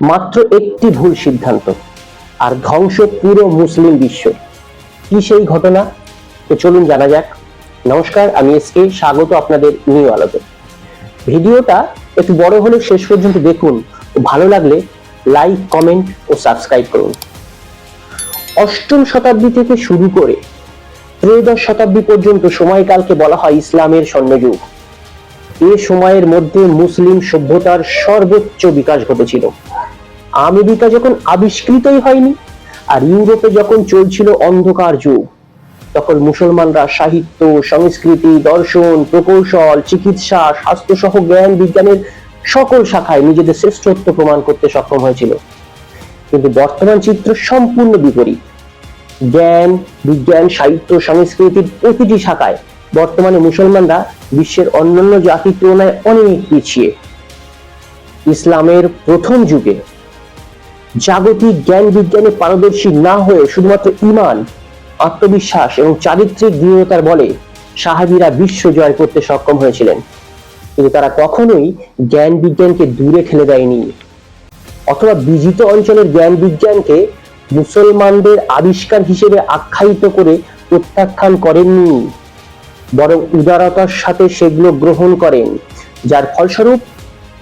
মাত্র একটি ভুল সিদ্ধান্ত। আর ধ্বংস পুরো মুসলিম বিশ্ব। কি সেই ঘটনা? তো চলুন জানা যাক। নমস্কার, আমি এস কে স্বাগত আপনাদের নিউ আলোতে। ভিডিওটা একটু বড় হলে শেষ পর্যন্ত দেখুন। ভালো লাগলে লাইক, কমেন্ট ও সাবস্ক্রাইব করুন। অষ্টম শতাব্দী থেকে শুরু করে ত্রয়োদশ শতাব্দী পর্যন্ত সময়কালকে বলা হয় ইসলামের স্বর্ণযুগ। এ সময়ের মধ্যে মুসলিম সভ্যতার সর্বোচ্চ বিকাশ ঘটেছিল। আমেরিকা যখন আবিষ্কৃতই হয়নি আর ইউরোপে যখন চলছিল অন্ধকার যুগ, তখন মুসলমানরা সাহিত্য, সংস্কৃতি, দর্শন, প্রকৌশল, চিকিৎসা স্বাস্থ্য সহ জ্ঞান বিজ্ঞানের সকল শাখায় নিজেদের শ্রেষ্ঠত্ব প্রমাণ করতে সক্ষম হয়েছিল। কিন্তু বর্তমান চিত্র সম্পূর্ণ বিপরীত। জ্ঞান, বিজ্ঞান, সাহিত্য, সংস্কৃতির প্রতিটি শাখায় বর্তমানে মুসলমানরা বিশ্বের অন্যান্য জাতির তুলনায় অনেক পিছিয়ে। ইসলামের প্রথম যুগে জাগতিক জ্ঞান বিজ্ঞানে পারদর্শী না হয়ে শুধুমাত্র ইমান, আত্মবিশ্বাস এবং চারিত্রিক দৃঢ়তার বলে সাহাবীরা বিশ্ব জয় করতে সক্ষম হয়েছিলেন। কিন্তু তারা কখনোই জ্ঞান বিজ্ঞানকে দূরে ঠেলে দেয়নি। অথবা বিজিত অঞ্চলের জ্ঞান বিজ্ঞানকে মুসলমানদের আবিষ্কার হিসেবে আখ্যায়িত করে প্রত্যাখ্যান করেননি। বরং উদারতার সাথে সেগুলো গ্রহণ করেন, যার ফলস্বরূপ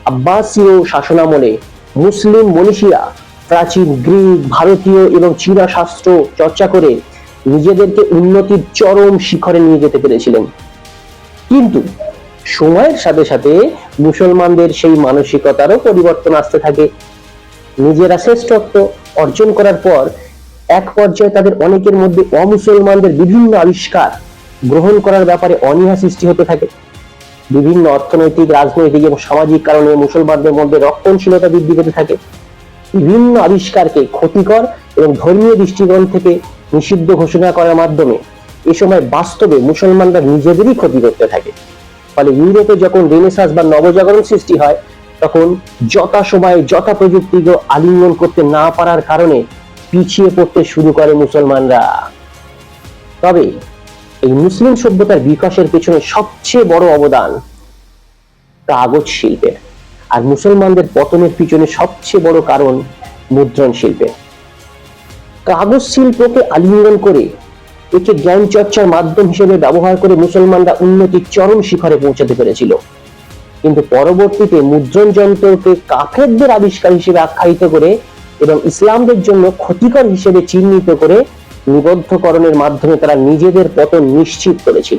আব্বাসীয় শাসনামলে মুসলিম মনীষীরা প্রাচীন গ্রিক, ভারতীয় এবং চীনা শাস্ত্র চর্চা করে নিজেদেরকে উন্নতির চরম শিখরে নিয়ে যেতে পেরেছিলেন। কিন্তু সময়ের সাথে সাথে মুসলমানদের সেই মানসিকতারও পরিবর্তন আসতে থাকে। নিজেরা শ্রেষ্ঠত্ব অর্জন করার পর এক পর্যায়ে তাদের অনেকের মধ্যে অমুসলমানদের বিভিন্ন আবিষ্কার গ্রহণ করার ব্যাপারে অনীহা সৃষ্টি হতে থাকে। বিভিন্ন অর্থনৈতিক, রাজনৈতিক এবং সামাজিক কারণে মুসলমানদের মধ্যে রক্ষণশীলতা বৃদ্ধি পেতে থাকে। বিভিন্ন আবিষ্কারকে ক্ষতিকর এবং ধর্মীয় দৃষ্টিকোণ থেকে নিষিদ্ধ ঘোষণা করার মাধ্যমে এ সময় বাস্তবে মুসলমানরা নিজেদেরই ক্ষতি করতে থাকে। ফলে ইউরোপে যখন রেনেসাস বা নবজাগরণ সৃষ্টি হয়, তখন যথা সময়ে যথা প্রযুক্তি আলিঙ্গন করতে না পারার কারণে পিছিয়ে পড়তে শুরু করে মুসলমানরা। তবে এই মুসলিম সভ্যতার বিকাশের পেছনে সবচেয়ে বড় অবদান কাগজ শিল্পের। আর মুসলমানদের পতনের পিছনে সবচেয়ে বড় কারণ মুদ্রণ শিল্পে কাগজ শিল্পকে আলিঙ্গন করে একে জ্ঞান চর্চার মাধ্যম হিসেবে ব্যবহার করে মুসলমানরা উন্নতির চরম শিখরে পৌঁছাতে পেরেছিল। কিন্তু পরবর্তীতে মুদ্রণ যন্ত্রকে কাফেরদের আবিষ্কার হিসেবে আখ্যায়িত করে এবং ইসলামদের জন্য ক্ষতিকর হিসেবে চিহ্নিত করে নিবদ্ধকরণের মাধ্যমে তারা নিজেদের পতন নিশ্চিত করেছিল।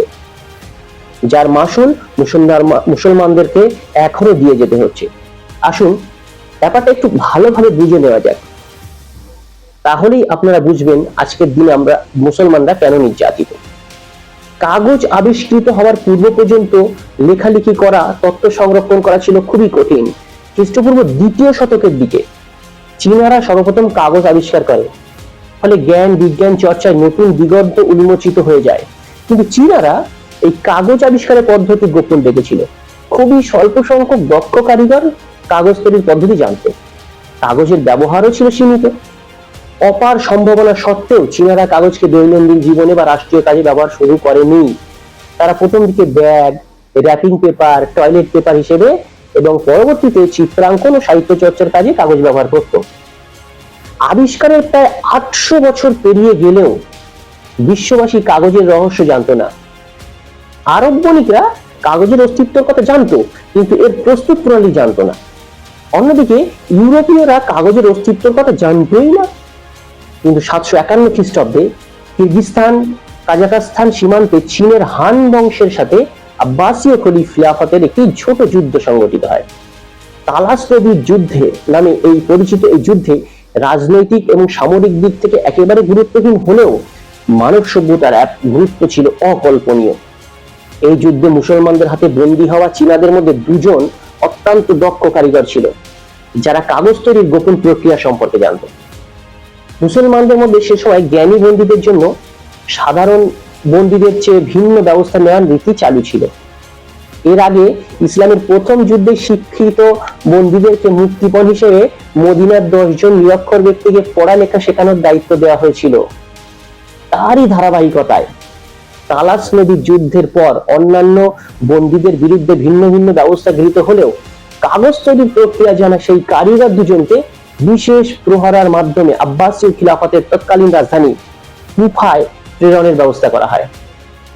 যার মাসুল মুসলমান, মুসলমানদেরকে এখনও দিয়ে যেতে হচ্ছে। আসুন, ব্যাপারটা একটু ভালোভাবে বুঝে নেওয়া যাক। তাহলেই আপনারা বুঝবেন আজকের দিনে আমরা মুসলমানরা কেন নির্যাতিত। কাগজ আবিষ্কৃত হওয়ার পূর্ব পর্যন্ত লেখালেখি করা তথ্য সংরক্ষণ করা ছিল খুবই কঠিন। খ্রিস্টপূর্ব দ্বিতীয় শতকের দিকে। চীনারা সর্বপ্রথম কাগজ আবিষ্কার করে। ফলে জ্ঞান, বিজ্ঞান চর্চায় নতুন দিগন্ত উন্মোচিত হয়ে যায়। কিন্তু চীনারা এই কাগজ আবিষ্কারের পদ্ধতি গোপন রেখেছিল। খুবই স্বল্প সংখ্যক দক্ষ কারিগর কাগজ তৈরির পদ্ধতি জানত কাগজের ব্যবহারও ছিল সীমিত। অপার সম্ভাবনা সত্ত্বেও চীনারা কাগজকে দৈনন্দিন জীবনে বা রাষ্ট্রীয় কাজে ব্যবহার শুরু করেনি। তারা প্রথম দিকে bag, wrapping paper, toilet paper হিসেবে এবং পরবর্তীতে চিত্রাঙ্কন ও সাহিত্য চর্চার কাজে কাগজ ব্যবহার করত। আবিষ্কারের প্রায় আটশো বছর পেরিয়ে গেলেও বিশ্ববাসী কাগজের রহস্য জানতো না। আরব বণিকরা কাগজের অস্তিত্বের কথা জানতো, কিন্তু এর প্রস্তুত প্রণালী জানতো না। অন্যদিকে, ইউরোপীয়রা কাগজের অস্তিত্বের কথা জানতোই না। কিন্তু সাতশো একান্ন খ্রিস্টাব্দে কিরগিস্তান কাজাকাস্তান সীমান্তে চীনের হান বংশের সাথে আব্বাসীয় খলি খিলাফতের একটি ছোট যুদ্ধ সংগঠিত হয়। তালাস নদীর যুদ্ধে নামে এই পরিচিত এই যুদ্ধে রাজনৈতিক এবং সামরিক দিক থেকে একেবারে গুরুত্বহীন হলেও মানব সভ্যতার এক গুরুত্ব ছিল অকল্পনীয়। এই যুদ্ধে মুসলমানদের হাতে বন্দী হওয়া চীনাদের মধ্যে দুজন অত্যন্ত দক্ষ কারিগর ছিল, যারা কাগজ তৈরির গোপন প্রক্রিয়া সম্পর্কে জানত। মুসলমানদের মধ্যে সে সময় জ্ঞানী বন্দীদের জন্য সাধারণ বন্দীদের চেয়ে ভিন্ন ব্যবস্থা নেওয়ার রীতি চালু ছিল। এর আগে ইসলামের প্রথম যুদ্ধে শিক্ষিত বন্দীদেরকে মুক্তিপণ হিসেবে মদিনার দশজন নিরক্ষর ব্যক্তিকে পড়ালেখা শেখানোর দায়িত্ব দেওয়া হয়েছিল। তারই ধারাবাহিকতায় তালাস নদীর যুদ্ধের পর অন্যান্য বন্দীদের বিরুদ্ধে ভিন্ন ভিন্ন ব্যবস্থা গৃহীত হলেও কাগজ তৈরির প্রক্রিয়া জানা সেই কারিগর দুজনকে বিশেষ প্রহরার মাধ্যমে আব্বাসীয় খিলাফতের তৎকালীন রাজধানী কুফায় প্রেরণের ব্যবস্থা করা হয়।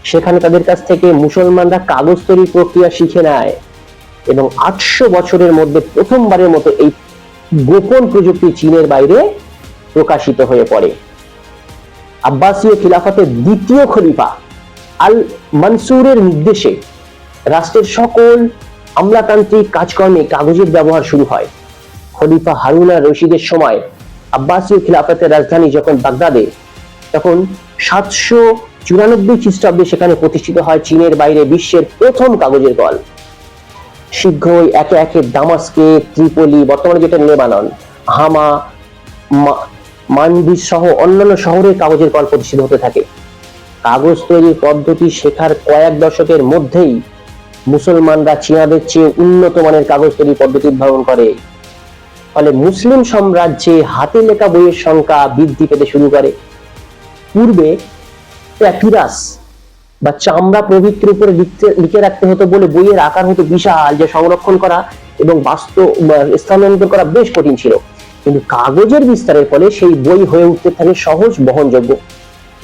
সেখানে তাদের কাছ থেকে মুসলমানরা কাগজ তৈরি প্রক্রিয়া শিখে নেয়। এবং আটশো বছরের মধ্যে প্রথমবারের মতো এই গোপন প্রযুক্তি চীনের বাইরে প্রকাশিত হয়ে পড়ে। আব্বাসীয় খিলাফতের দ্বিতীয় খলিফা আল মনসুরের নির্দেশে রাষ্ট্রের সকল আমলাতান্ত্রিক কাজকর্মে কাগজের ব্যবহার শুরু হয়। খলিফা হারুনা রশিদের সময় আব্বাসীয় খিলাফতের রাজধানী যখন বাগদাদে, তখন সাতশো চুরানব্বই খ্রিস্টাব্দে সেখানে প্রতিষ্ঠিত হয় চীনের বাইরে বিশ্বের প্রথম কাগজের কল শীঘ্রই একে একে দামাস্কে, ত্রিপলি, বর্তমানে যেটা লেবানন, হামা, মা- মানবিজ সহ অন্যান্য শহরে কাগজের কল প্রতিষ্ঠিত হতে থাকে। কাগজ তৈরির পদ্ধতি শেখার কয়েক দশকের মধ্যেই মুসলমানরা চীনাদের চেয়ে উন্নত মানের কাগজ তৈরি পদ্ধতি উদ্ভাবন করে। ফলে মুসলিম সাম্রাজ্যে হাতে লেখা বইয়ের সংখ্যা বৃদ্ধি পেতে শুরু করে। পূর্বে প্যাপিরাস বা চামড়া প্রভৃতির উপরে লিখতে, লিখে রাখতে হতো বলে বইয়ের আকার হতো বিশাল, যে সংরক্ষণ করা এবং বাস্তব স্থানান্তর করা বেশ কঠিন ছিল। কিন্তু কাগজের বিস্তারের ফলে সেই বই হয়ে উঠতে থাকে সহজ বহনযোগ্য।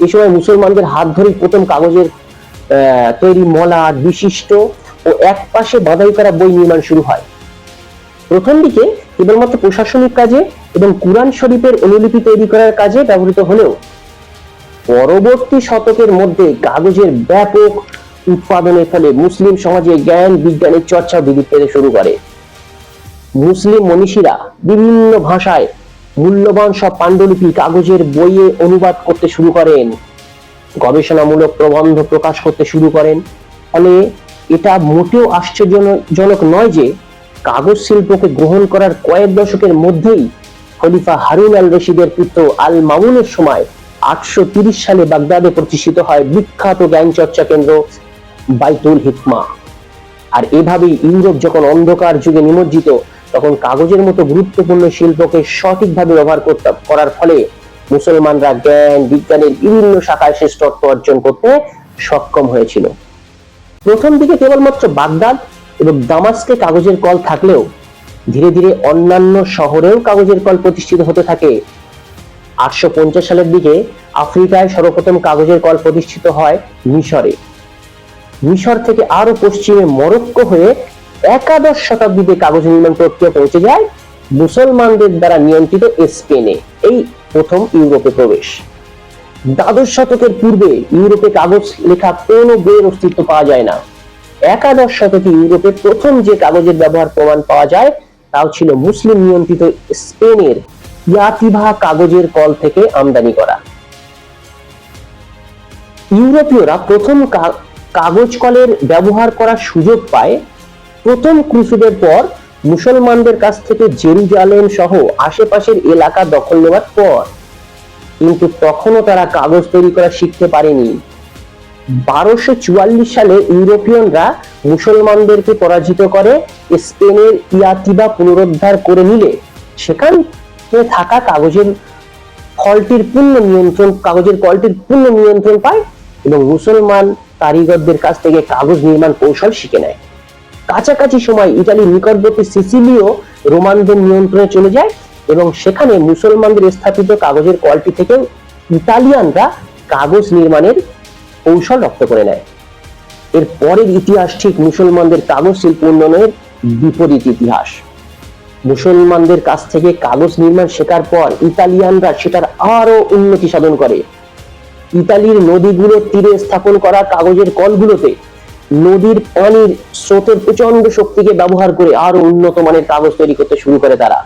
এই সময় মুসলমানদের হাত ধরেই প্রথম কাগজের তৈরি মলাট বিশিষ্ট ও এক পাশে বাঁধাই করা বই নির্মাণ শুরু হয়। প্রথম দিকে কেবলমাত্র প্রশাসনিক কাজে এবং কুরআন শরীফের অনুলিপি তৈরি করার কাজে ব্যবহৃত হলেও পরবর্তী শতকের মধ্যে কাগজের ব্যাপক উৎপাদনের ফলে মুসলিম সমাজে জ্ঞান, বিজ্ঞানের চর্চা বৃদ্ধি পেতে শুরু করে। মুসলিম মনীষীরা বিভিন্ন ভাষায় মূল্যবান সব পাণ্ডুলিপি কাগজের বইয়ে অনুবাদ করতে শুরু করেন। গবেষণামূলক প্রবন্ধ প্রকাশ করতে শুরু করেন। ফলে এটা মোটেও আশ্চর্যজনক নয় যে কাগজ শিল্পকে গ্রহণ করার কয়েক দশকের মধ্যেই খলিফা হারুন আল রশিদের পুত্র আল মামুনের সময় আটশো সালে বাগদাদে প্রতিষ্ঠিত হয় বিখ্যাত জ্ঞান চর্চা কেন্দ্র বাইতুল হিকমা। আর এভাবেই ইউরোপ যখন অন্ধকার যুগে নিমজ্জিত, তখন কাগজের মতো গুরুত্বপূর্ণ শিল্পকে সঠিকভাবে ব্যবহার করতে করার ফলে মুসলমানরা জ্ঞান, বিজ্ঞানের বিভিন্ন শাখায় শ্রেষ্ঠত্ব অর্জন করতে সক্ষম হয়েছিল। প্রথম দিকে কেবলমাত্র বাগদাদ এবং দামাস্কে কাগজের কল থাকলেও ধীরে ধীরে অন্যান্য শহরেও কাগজের কল প্রতিষ্ঠিত হতে থাকে। আটশো পঞ্চাশ সালের দিকে আফ্রিকায় সর্বপ্রথম কাগজের কল প্রতিষ্ঠিত হয় মিশরে। মিশর থেকে আরও পশ্চিমে মরক্কো হয়ে একাদশ শতাব্দীতে কাগজ নির্মাণ প্রক্রিয়া পৌঁছে যায় মুসলমানদের দ্বারা নিয়ন্ত্রিত স্পেনে, এই প্রথম ইউরোপে প্রবেশ। দ্বাদশ শতকের পূর্বে ইউরোপে কাগজ লেখা কোনো বইয়ের অস্তিত্ব পাওয়া যায় না। একাদশ শতকে ইউরোপে প্রথম যে কাগজের ব্যবহার প্রমাণ পাওয়া যায়, তাও ছিল মুসলিম নিয়ন্ত্রিত স্পেনের ইয়াতিভা কাগজের কল থেকে আমদানি করা। ইউরোপীয়রা প্রথম কাগজ কলের ব্যবহার করার সুযোগ পায় প্রথম ক্রুসেডের পর মুসলমানদের কাছ থেকে জেরুজালেম সহ আশেপাশের এলাকা দখল নেওয়ার পর। কিন্তু তখনও তারা কাগজ তৈরি করা শিখতে পারেনি। বারোশো চুয়াল্লিশ সালে ইউরোপিয়ানরা মুসলমানদেরকে পরাজিত করে স্পেনের ইয়াতিবা পুনরুদ্ধার করে নিলে সেখানে থাকা কাগজের ফলটির পূর্ণ নিয়ন্ত্রণ, কাগজের কলটির পূর্ণ নিয়ন্ত্রণ পায় এবং মুসলমান কারিগরদের কাছ থেকে কাগজ নির্মাণ কৌশল শিখে নেয়। কাছাকাছি সময় ইতালির নিকটবর্তী সিসিলিও রোমানদের নিয়ন্ত্রণে চলে যায় এবং সেখানে মুসলমানদের স্থাপিত কাগজের কলটি থেকে ইতালিয়ানরা কাগজ নির্মাণের কৌশল রপ্ত করে নেয়। এর পরের ইতিহাস ঠিক মুসলমানদের কাগজ শিল্প উন্নয়নের বিপরীত ইতিহাস। মুসলমানদের কাছ থেকে কাগজ নির্মাণ শেখার পর ইতালিয়ানরা সেটার আরও উন্নতি সাধন করে। ইতালির নদীগুলোর তীরে স্থাপন করা কাগজের কলগুলোতে নদীর পানির স্রোতের প্রচণ্ড শক্তিকে ব্যবহার করে আরও উন্নত মানের কাগজ তৈরি করতে শুরু করে তারা।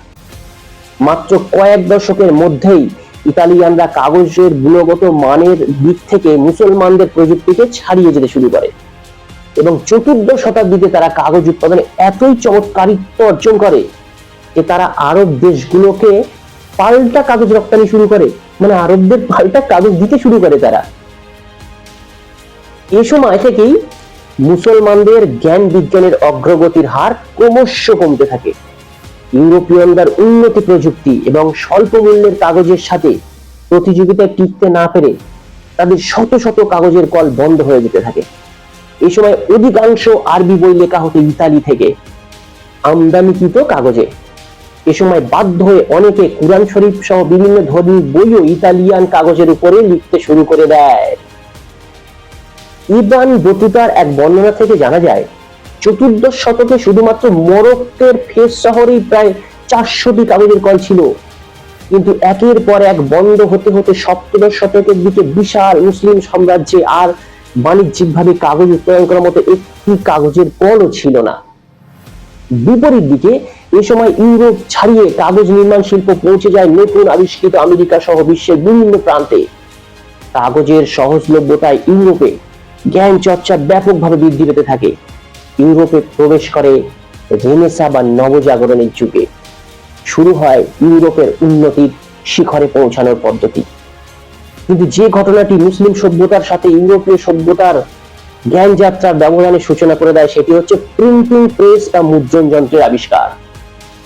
মাত্র কয়েক দশকের মধ্যেই ইতালিয়ানরা কাগজের গুণগত মানের দিক থেকে মুসলমানদের প্রযুক্তিকে ছাড়িয়ে যেতে শুরু করে এবং চতুর্দশ শতাব্দীতে তারা কাগজ উৎপাদনে এতই চমৎকারিত্ব অর্জন করে যে তারা আরব দেশগুলোকে পাল্টা কাগজ রপ্তানি শুরু করে মানে আরবদের পাল্টা কাগজ দিতে শুরু করে তারা। এ সময় থেকেই মুসলমানদের জ্ঞান বিজ্ঞানের অগ্রগতির হার ক্রমশ কমতে থাকে। ইউরোপিয়ানদের উন্নতি প্রযুক্তি এবং স্বল্প মূল্যের কাগজের সাথে প্রতিযোগিতায় টিকতে না পেরে তাদের শত শত কাগজের কল বন্ধ হয়ে যেতে থাকে। এই সময় অধিকাংশ আরবি বই লেখা হতো ইতালি থেকে, আমদানিকৃত কাগজে। এ সময় বাধ্য হয়ে অনেকে কুরআন শরীফ সহ বিভিন্ন ধর্মী বইও ইতালিয়ান কাগজের উপরে লিখতে শুরু করে দেয়। ইবান বতুতার এক বর্ণনা থেকে জানা যায়, চতুর্দশ শতকে শুধুমাত্র মরক্কের ফেস শহরেই প্রায় চারশোটি কাগজের কল ছিল। কিন্তু একের পর এক বন্ধ হতে হতে সপ্তদশ শতকের দিকে বিশাল মুসলিম সাম্রাজ্যে আর বাণিজ্যিকভাবে কাগজ উৎপাদন করার মতো একটি কাগজের কলও ছিল না। বিপরীত দিকে এ সময় ইউরোপ ছাড়িয়ে কাগজ নির্মাণ শিল্প পৌঁছে যায় নতুন আবিষ্কৃত আমেরিকা সহ বিশ্বের বিভিন্ন প্রান্তে। কাগজের সহজলভ্যতায় ইউরোপে জ্ঞান চর্চা ব্যাপকভাবে বৃদ্ধি পেতে থাকে। ইউরোপে প্রবেশ করে রেনেসা বা নবজাগরণের যুগে শুরু হয় ইউরোপের উন্নতির শিখরে পৌঁছানোর পদ্ধতি। কিন্তু যে ঘটনাটি মুসলিম সভ্যতার সাথে ইউরোপীয় সভ্যতার জ্ঞান যাত্রার ব্যবধানের সূচনা করে দেয় সেটি হচ্ছে প্রিন্টিং প্রেস বা মুদ্রণ যন্ত্রের আবিষ্কার।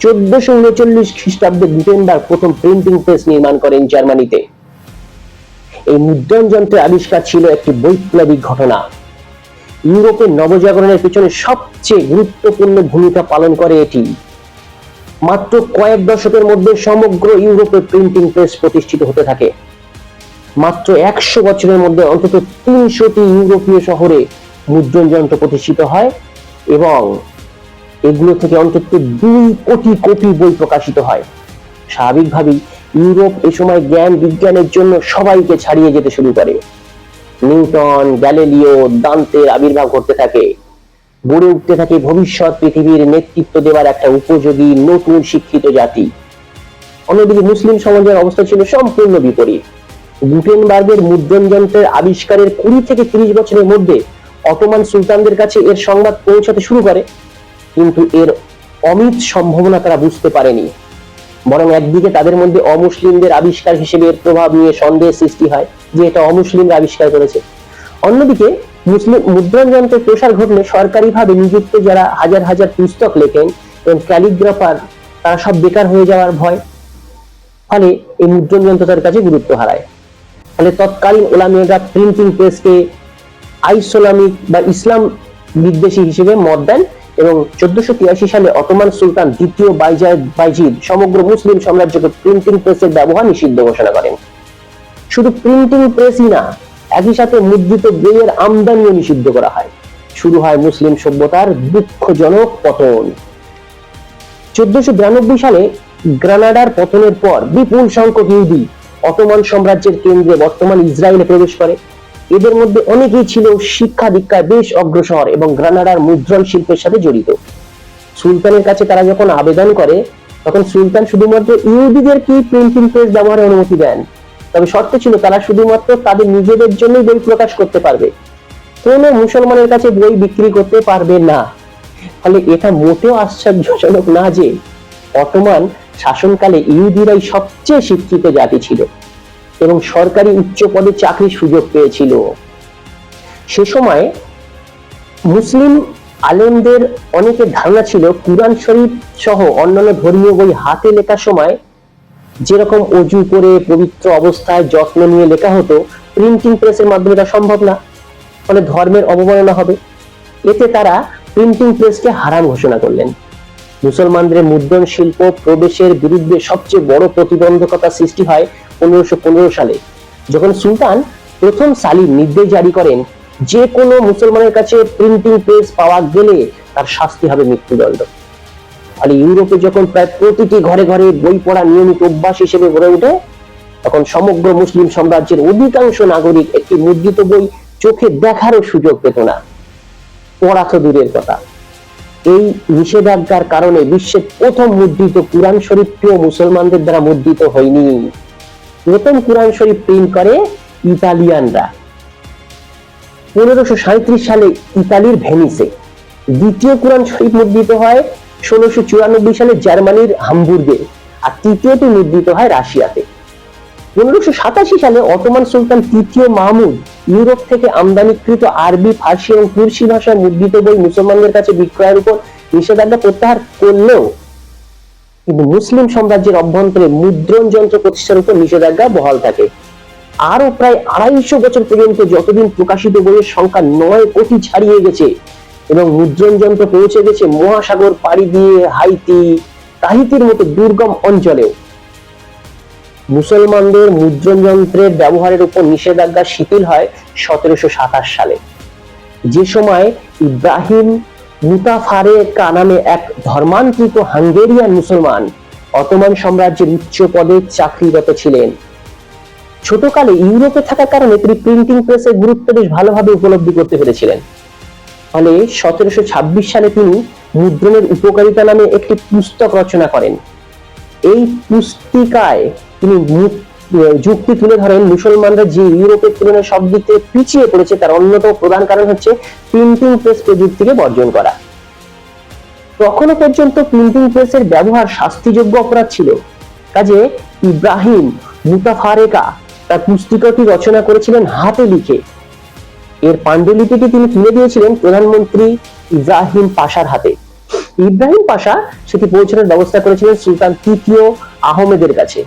চোদ্দশো উনচল্লিশ খ্রিস্টাব্দে গুটেনবার্গ প্রথম প্রিন্টিং প্রেস নির্মাণ করেন জার্মানিতে। এই মুদ্রণ যন্ত্রের আবিষ্কার ছিল একটি বৈপ্লবিক ঘটনা। ইউরোপের নবজাগরণের পিছনে সবচেয়ে গুরুত্বপূর্ণ ভূমিকা পালন করে এটি। মাত্র কয়েক দশকের মধ্যে সমগ্র ইউরোপে প্রিন্টিং প্রেস প্রতিষ্ঠিত হতে থাকে। মাত্র একশো বছরের মধ্যে অন্তত তিনশোটি ইউরোপীয় শহরে মুদ্রণ যন্ত্র প্রতিষ্ঠিত হয় এবং এগুলো থেকে অন্তত দুই কোটি কপি বই প্রকাশিত হয়। স্বাভাবিকভাবেই ইউরোপ এ সময় জ্ঞান বিজ্ঞানের জন্য সবাইকে ছাড়িয়ে যেতে শুরু করে। নিউটন, গ্যালিলিও, দান্তের আবির্ভাব ঘটতে থাকে। গড়ে উঠতে থাকে ভবিষ্যৎ পৃথিবীর নেতৃত্ব দেওয়ার একটা উপযোগী নতুন শিক্ষিত জাতি। অন্যদিকে মুসলিম সমাজের অবস্থা ছিল সম্পূর্ণ বিপরীত। গুটেনবার্গের মুদ্রণ যন্ত্রের আবিষ্কারের কুড়ি থেকে তিরিশ বছরের মধ্যে অটোমান সুলতানদের কাছে এর সংবাদ পৌঁছাতে শুরু করে, কিন্তু এর অমিত সম্ভাবনা তারা বুঝতে পারেনি। বরং একদিকে তাদের মধ্যে অমুসলিমদের আবিষ্কার হিসেবে এর প্রভাব নিয়ে সন্দেহ সৃষ্টি হয় যে এটা অমুসলিমরা আবিষ্কার করেছে। অন্যদিকে মুসলিম মুদ্রণ যন্ত্রের প্রসার ঘটলে সরকারিভাবে নিযুক্ত যারা হাজার হাজার পুস্তক লেখেন এবং ক্যালিগ্রাফার, তারা সব বেকার হয়ে যাওয়ার ভয়, ফলে এই মুদ্রণ যন্ত্র তার কাছে গুরুত্ব হারায়। ফলে তৎকালীন ওলামিয়ারা প্রিন্টিং প্রেসকে আইসোলামিক বা ইসলাম বিদ্বেষী হিসেবে মত দেন এবং চোদ্দশো তিরাশি সালে অটোমান সুলতান দ্বিতীয় বাইজায়দ বাইজিদ সমগ্র মুসলিম সাম্রাজ্যকে প্রিন্টিং প্রেসের ব্যবহার নিষিদ্ধ ঘোষণা করেন। শুধু প্রিন্টিং প্রেসই না, একই সাথে মুদ্রিত বইয়ের আমদানিও নিষিদ্ধ করা হয়। শুরু হয় মুসলিম সভ্যতার দুঃখজনক পতন। চোদ্দশো সালে গ্রানাডার পতনের পর বিপুল সংখ্যক ইহুদি অটোমান সাম্রাজ্যের কেন্দ্রে বর্তমান ইসরায়েলে প্রবেশ করে। এদের মধ্যে অনেকেই ছিল শিক্ষা দীক্ষায় বেশ অগ্রসর এবং গ্রানাডার মুদ্রণ শিল্পের সাথে জড়িত। সুলতানের কাছে তারা যখন আবেদন করে, তখন সুলতান শুধুমাত্র ইহুদিদের কি প্রিন্টিং প্রেস ব্যবহারের অনুমতি দেন? তবে শর্ত ছিল তারা শুধুমাত্র তাদের নিজেদের জন্যই বই প্রকাশ করতে পারবে। কোনো মুসলমানের কাছে বই বিক্রি করতে পারবে না। ফলে এটা মোটেও আশ্চর্যজনক না যে, অটোমান শাসনকালে ইহুদিরাই সবচেয়ে শিক্ষিত জাতি ছিল এবং সরকারি উচ্চ পদে চাকরির সুযোগ পেয়েছিল। সে সময় মুসলিম আলেমদের অনেকের ধারণা ছিল কুরআন শরীফ সহ অন্যান্য ধর্মীয় বই হাতে লেখার সময় যেরকম অজু করে পবিত্র অবস্থায় যত্ন নিয়ে লেখা হতো প্রিন্টিং প্রেসের মাধ্যমে এটা সম্ভব না, ফলে ধর্মের অবমাননা হবে। এতে তারা প্রিন্টিং প্রেসকে হারাম ঘোষণা করলেন। মুসলমানদের মুদ্রণ শিল্প প্রবেশের বিরুদ্ধে সবচেয়ে বড় প্রতিবন্ধকতা সৃষ্টি হয় পনেরোশো পনেরো সালে। যখন সুলতান প্রথম সালিম নির্দেশ জারি করেন, যে কোনো মুসলমানের কাছে প্রিন্টিং প্রেস পাওয়া গেলে তার শাস্তি হবে মৃত্যুদণ্ড। ফলে ইউরোপে যখন প্রায় প্রতিটি ঘরে ঘরে বই পড়া নিয়মিত অভ্যাস হিসেবে গড়ে ওঠে, তখন সমগ্র মুসলিম সাম্রাজ্যের অধিকাংশ নাগরিক একটি মুদ্রিত বই চোখে দেখারও সুযোগ পেত না। পড়া তো দূরের কথা। এই নিষেধাজ্ঞার কারণে বিশ্বের প্রথম মুদ্রিত কুরআন শরীফটিও মুসলমানদের দ্বারা মুদ্রিত হয়নি। প্রথম কুরআন শরীফ প্রিন্ট করে ইতালিয়ানরা। পনেরোশো সাঁত্রিশ সালে ইতালির ভেনিসে দ্বিতীয় কুরআন শরীফ মুদ্রিত হয়, ষোলোশো চুরানব্বই সালে জার্মানির হামবুর্গে, আর তৃতীয়টি মুদ্রিত হয় রাশিয়াতে। পনেরোশো সাতাশি সালে অটোমান সুলতান তৃতীয় মাহমুদ ইউরোপ থেকে আমদানিকৃত আরবি, ফার্সি এবং তুর্সি ভাষায় মুদ্রিত বই মুসলমানদের কাছে বিক্রয়ের উপর নিষেধাজ্ঞা প্রত্যাহার করলেও কিন্তু মুসলিম সাম্রাজ্যের অভ্যন্তরে মুদ্রণ যন্ত্র প্রতিষ্ঠার উপর নিষেধাজ্ঞা বহাল থাকে। আরও প্রায় আড়াইশো বছর পর্যন্ত যতদিন প্রকাশিত বইয়ের সংখ্যা নয় কোটি ছাড়িয়ে গেছে এবং মুদ্রণ যন্ত্র পৌঁছে গেছে মহাসাগর পাড়ি দিয়ে হাইতি, তাহিতির মতো দুর্গম অঞ্চলেও। মুসলমানদের মুদ্রণ যন্ত্রের ব্যবহারের উপর নিষেধাজ্ঞা শিথিল হয় সতেরোশো সাতাশ সালে। যে সময় ইব্রাহিম মুতাফারেকা নামে এক ধর্মান্তরিত হাঙ্গেরিয়ান মুসলমান অটোমান সাম্রাজ্যের উচ্চ পদে চাকরিরত ছিলেন। ছোটকালে ইউরোপে থাকার কারণে তিনি প্রিন্টিং প্রেসের গুরুত্ব বেশ ভালোভাবে উপলব্ধি করতে পেরেছিলেন। ফলে সতেরোশো ছাব্বিশ সালে তিনি মুদ্রণের উপকারিতা নামে একটি পুস্তক রচনা করেন। এই পুস্তিকায় তিনি যুক্তি তুলে ধরেন, মুসলমানরা যে ইউরোপের তুলনায় সব দিক থেকে পিছিয়ে পড়েছে, তার অন্যতম প্রধান কারণ হচ্ছে প্রিন্টিং প্রেস প্রযুক্তিকে বর্জন করা। তখনও পর্যন্ত প্রিন্টিং প্রেসের ব্যবহার শাস্তিযোগ্য অপরাধ ছিল। কাজে ইব্রাহিম মুতাফারেকা তার পুস্তিকাটি রচনা করেছিলেন হাতে লিখে। এর পাণ্ডুলিপিটি তিনি তুলে দিয়েছিলেন প্রধানমন্ত্রী ইব্রাহিম পাশার হাতে। ইব্রাহিম পাশা সেটি পৌঁছানোর ব্যবস্থা করেছিলেন সুলতান তৃতীয় আহমেদের কাছে।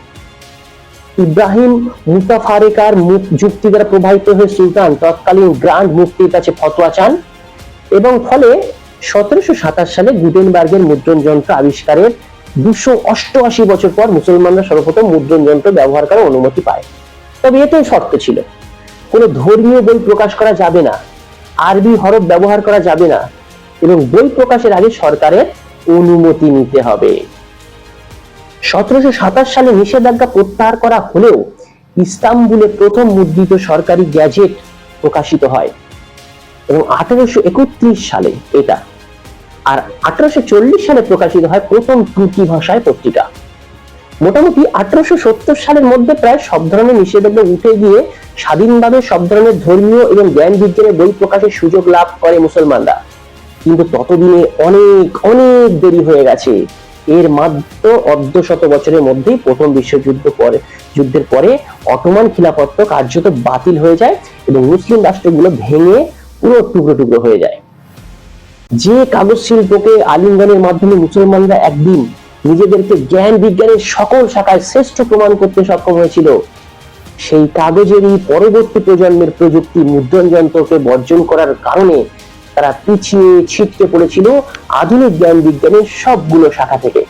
ইব্রাহিম মুতাফারেকার মুখ- যুক্তি দ্বারা প্রভাবিত হয়ে সুলতান তৎকালীন গ্র্যান্ড মুফতির কাছে ফতোয়া চান এবং ফলে সতেরোশো সাতাশ সালে গুটেনবার্গের মুদ্রণ যন্ত্র আবিষ্কারের দুশো অষ্টআশি বছর পর মুসলমানরা সর্বপ্রথম মুদ্রণ যন্ত্র ব্যবহার করার অনুমতি পায়। তবে এতে শর্ত ছিল, কোনো ধর্মীয় বই প্রকাশ করা যাবে না, আরবি হরফ ব্যবহার করা যাবে না এবং বই প্রকাশের আগে সরকারের অনুমতি নিতে হবে। সতেরোশো সাতাশ সালে নিষেধাজ্ঞা প্রত্যাহার করা হলেও ইস্তাম্বুলে প্রথম মুদ্রিত সরকারি গ্যাজেট প্রকাশিত হয়। এবং আঠারোশো একত্রিশ সালে এটা। আর আঠারোশো চল্লিশ সালে প্রকাশিত হয় প্রথম তুর্কি ভাষায় পত্রিকা। মোটামুটি আঠারোশো সত্তর সালের মধ্যে প্রায় সব ধরনের নিষেধাজ্ঞা উঠে গিয়ে স্বাধীনভাবে সব ধরনের ধর্মীয় এবং জ্ঞান বিজ্ঞানের বই প্রকাশের সুযোগ লাভ করে মুসলমানরা। কিন্তু ততদিনে অনেক অনেক দেরি হয়ে গেছে। এর মাত্র অর্ধ শত বছরের মধ্যেই প্রথম বিশ্বযুদ্ধ পরে যুদ্ধের পরে অটোমান খিলাফত্ব কার্যত বাতিল হয়ে যায় এবং মুসলিম রাষ্ট্রগুলো ভেঙে পুরো টুকরো টুকরো হয়ে যায়। যে কাগজ শিল্পকে আলিঙ্গনের মাধ্যমে মুসলমানরা একদিন নিজেদেরকে জ্ঞান বিজ্ঞানের সকল শাখায় শ্রেষ্ঠ প্রমাণ করতে সক্ষম হয়েছিল, সেই কাগজেরই পরবর্তী প্রজন্মের প্রযুক্তি মুদ্রণ যন্ত্রকে বর্জন করার কারণে তারা পিছিয়ে ছিটকে পড়েছিল আধুনিক জ্ঞান বিজ্ঞানের সবগুলো শাখা থেকে।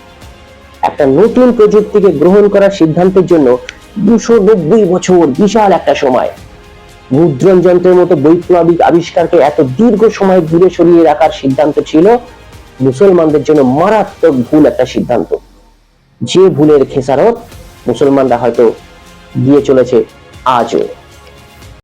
একটা নতুন প্রযুক্তিকে গ্রহণ করার সিদ্ধান্তের জন্য দুশো নব্বই বছর বিশাল একটা সময়। মুদ্রণ যন্ত্রের মতো বৈপ্লবিক আবিষ্কারকে এত দীর্ঘ সময় দূরে সরিয়ে রাখার সিদ্ধান্ত ছিল, মুসলমানদের জন্য মারাত্মক ভুল একটা সিদ্ধান্ত। যে ভুলের খেসারত মুসলমানরা হয়তো দিয়ে চলেছে আজও।